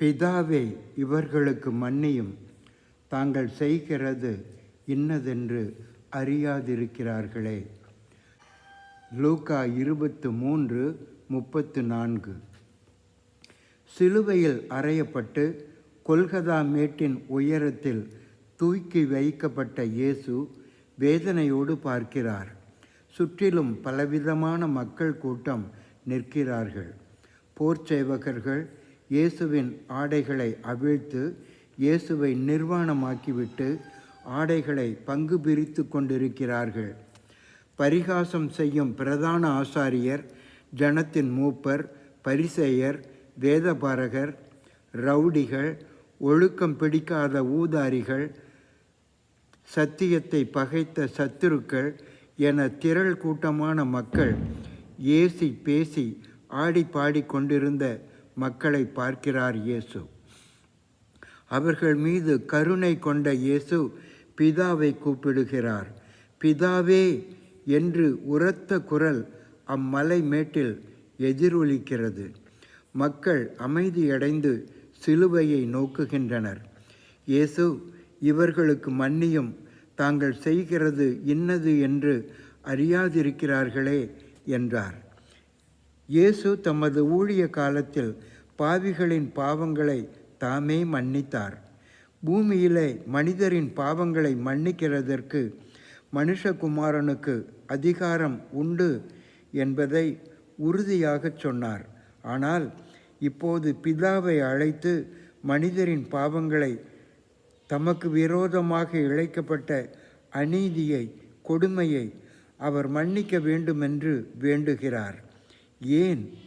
பிதாவே இவர்களுக்கு மன்னியும். தாங்கள் செய்கிறது இன்னதென்று அறியாதிருக்கிறார்களே. லூக்கா இருபத்து மூன்று முப்பத்து நான்கு. சிலுவையில் அறையப்பட்டு கொல்கதா மேட்டின் உயரத்தில் தூக்கி வைக்கப்பட்ட இயேசு வேதனையோடு பார்க்கிறார். சுற்றிலும் பலவிதமான மக்கள் கூட்டம் நிற்கிறார்கள். போர் சேவகர்கள் இயேசுவின் ஆடைகளை அவிழ்த்து இயேசுவை நிர்வாணமாக்கிவிட்டு ஆடைகளை பங்கு பிரித்து கொண்டிருக்கிறார்கள். பரிகாசம் செய்யும் பிரதான ஆசாரியர் ஜனத்தின் மூப்பர் பரிசெயர் வேதபாரகர் ரவுடிகள் ஒழுக்கம் பிடிக்காத ஊதாரிகள் சத்தியத்தை பகைத்த சத்துருக்கள் என திரள் கூட்டமான மக்கள் ஏசி பேசி ஆடி பாடி கொண்டிருந்த மக்களை பார்க்கிறார் இயேசு. அவர்கள் மீது கருணை கொண்ட இயேசு பிதாவை கூப்பிடுகிறார். பிதாவே என்று உரத்த குரல் அம்மலை மேட்டில் எதிரொலிக்கிறது. மக்கள் அமைதியடைந்து சிலுவையை நோக்குகின்றனர். இயேசு இவர்களுக்கு மன்னியும். தாங்கள் செய்கிறது இன்னது என்று அறியாதிருக்கிறார்களே என்றார். இயேசு தமது ஊழிய காலத்தில் பாவிகளின் பாவங்களை தாமே மன்னித்தார். பூமியிலே மனிதரின் பாவங்களை மன்னிக்கிறதற்கு மனுஷகுமாரனுக்கு அதிகாரம் உண்டு என்பதை உறுதியாகச் சொன்னார். ஆனால் இப்போது பிதாவை அழைத்து மனிதரின் பாவங்களை தமக்கு விரோதமாக இழைக்கப்பட்ட அநீதியை கொடுமையை அவர் மன்னிக்க வேண்டுமென்று வேண்டுகிறார். ஏன்?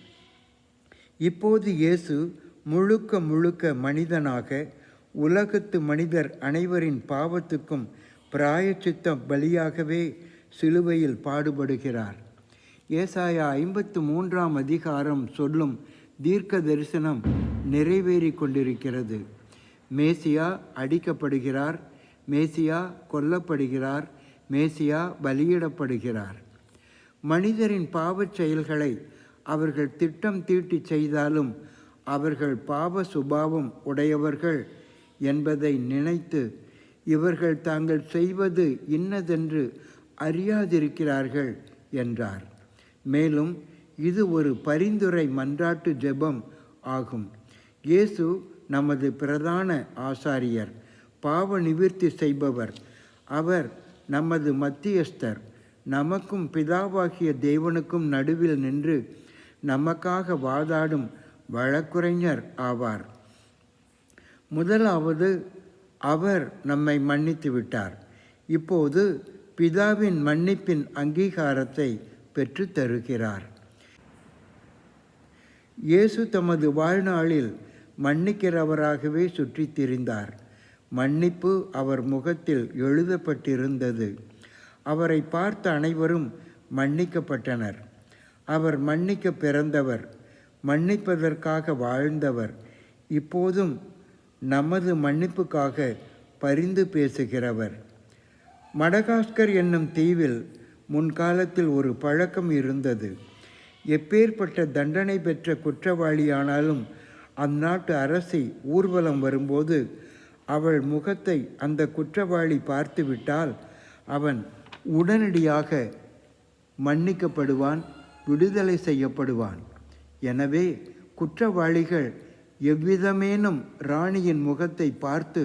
இப்போது இயேசு முழுக்க முழுக்க மனிதனாக உலகத்து மனிதர் அனைவரின் பாவத்துக்கும் பிராயச்சித்த பலியாகவே சிலுவையில் பாடுபடுகிறார். ஏசாயா ஐம்பத்து மூன்றாம் அதிகாரம் சொல்லும் தீர்க்க தரிசனம் நிறைவேறி கொண்டிருக்கிறது. மேசியா அடிக்கப்படுகிறார் மேசியா கொல்லப்படுகிறார் மேசியா பலியிடப்படுகிறார். மனிதரின் பாவச் செயல்களை அவர்கள் திட்டம் தீட்டி செய்தாலும் அவர்கள் பாவ சுபாவம் உடையவர்கள் என்பதை நினைத்து இவர்கள் தாங்கள் செய்வது இன்னதென்று அறியாதிருக்கிறார்கள் என்றார். மேலும் இது ஒரு பரிந்துரை மன்றாட்டு ஜெபம் ஆகும். இயேசு நமது பிரதான ஆசாரியர் பாவ நிவிற்த்தி செய்பவர். அவர் நமது மத்தியஸ்தர். நமக்கும் பிதாவாகிய தேவனுக்கும் நடுவில் நின்று நமக்காக வாதாடும் வழக்குரைஞர் ஆவார். முதலாவது அவர் நம்மை மன்னித்து விட்டார். இப்போது பிதாவின் மன்னிப்பின் அங்கீகாரத்தை பெற்று தருகிறார். இயேசு தமது வாழ்நாளில் மன்னிக்கிறவராகவே சுற்றித் திரிந்தார். மன்னிப்பு அவர் முகத்தில் எழுதப்பட்டிருந்தது. அவரை பார்த்த அனைவரும் மன்னிக்கப்பட்டனர். அவர் மன்னிக்க பிறந்தவர் மன்னிப்பதற்காக வாழ்ந்தவர். இப்போதும் நமது மன்னிப்புக்காக பரிந்து பேசுகிறவர். மடகாஸ்கர் என்னும் தீவில் முன்காலத்தில் ஒரு பழக்கம் இருந்தது. எப்பேற்பட்ட தண்டனை பெற்ற குற்றவாளியானாலும் அந்நாட்டு அரசி ஊர்வலம் வரும்போது அவள் முகத்தை அந்த குற்றவாளி பார்த்துவிட்டால் அவன் உடனடியாக மன்னிக்கப்படுவான் விடுதலை செய்யப்படுவான். எனவே குற்றவாளிகள் எவ்விதமேனும் ராணியின் முகத்தை பார்த்து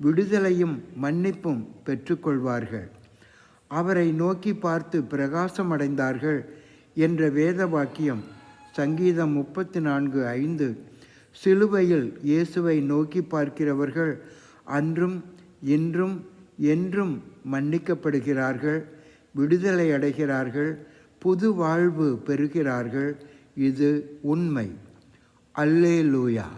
விடுதலையும் மன்னிப்பும் பெற்றுக்கொள்வார்கள். அவரை நோக்கி பார்த்து பிரகாசமடைந்தார்கள் என்ற வேத வாக்கியம் சங்கீதம் முப்பத்தி நான்கு ஐந்து. சிலுவையில் இயேசுவை நோக்கி பார்க்கிறவர்கள் அன்றும் இன்றும் என்றும் மன்னிக்கப்படுகிறார்கள் விடுதலை அடைகிறார்கள் புது வாழ்வு பெறுகிறார்கள். இது உண்மை. அல்லே லூயா